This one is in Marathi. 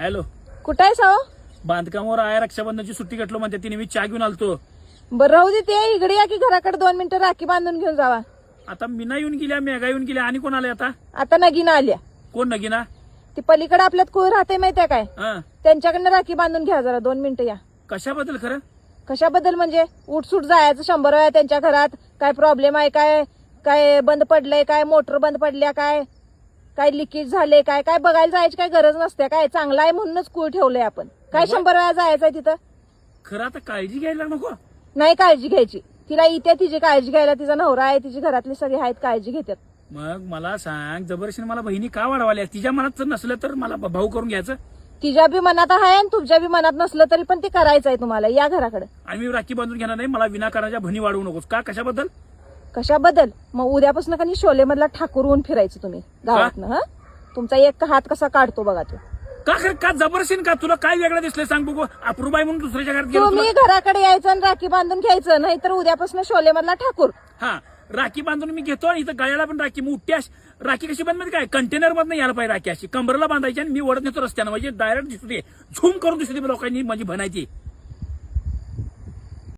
हॅलो. कुठं आहे साव बांधकामावर आहे रक्षाबंधनची सुट्टी कटलो म्हणते तिने मी चहा घेऊन आलतो. बरं राहू दे ते इकडे या की घराकडे दोन मिनिटं राखी बांधून घेऊन जावा. आता मीना येऊन गेल्या मेघा येऊन गेल्या आणि कोण आले आता? आता नगीना आल्या. कोण नगीना? ती पलीकडे आपल्यात कोण राहते माहितीये काय? हा. त्यांच्याकडनं राखी बांधून घ्या जरा दोन मिनिटं या. कशाबद्दल खरं? कशाबद्दल म्हणजे? उठसूट जायचं शंभर वेळा त्यांच्या घरात. काय प्रॉब्लेम आहे काय काय बंद पडलंय काय मोटर बंद पडल्या काय? काय लिकेज झाले काय काय बघायला जायची काय गरज नसते. काय चांगला आहे म्हणूनच कूळ ठेवलंय आपण. काय. शंभर वेळा जायचं आहे तिथं? खरं आता काळजी घ्यायला नको. नाही काळजी घ्यायची. तिला इथे तिची काळजी घ्यायला तिचा नवरा आहे तिची घरातली सगळी आहेत काळजी घेतात मग मला सांग जबरदस्तीने मला बहिणी का वाढवाल्या? तिच्या मनात जर नसलं तर मला भाऊ करून घ्यायचं? तिच्या बी मनात आहे आणि तुमच्या बी मनात नसलं तरी पण ते करायचं आहे तुम्हाला या घराकडे. आणि मी राखी बांधून घेणार नाही मला विनाकाराच्या बहिणी वाढवू नकोस. का? कशाबद्दल? कशाबद्दल मग उद्यापासून का शोले मधला ठाकूर होऊन फिरायचं तुम्ही गावातनं हा? तुमचा एक हात कसा काढतो बघा तो. का खरं? का जबरदस्तीने का? तुला काय वेगळं दिसलं सांग बघू. अप्रूबाई म्हणून दुसऱ्याच्या घरात गेलो? तुम्ही घराकडे यायचं आणि राखी बांधून घ्यायचं नाहीतर उद्यापासून शोले मधला ठाकूर. हा राखी बांधून मी घेतो आणि इथं गळ्याला पण राखी मग उठ्यास राखी कशी बांध माहिती काय? कंटेनर मधनं यायला पाहिजे राखी अशी. कंबरला बांधायची आणि मी ओढत नेतो रस्त्यानं. म्हणजे डायरेक्ट दिसू दे. झूम करून दिसू दे लोकांनी माझी बनायची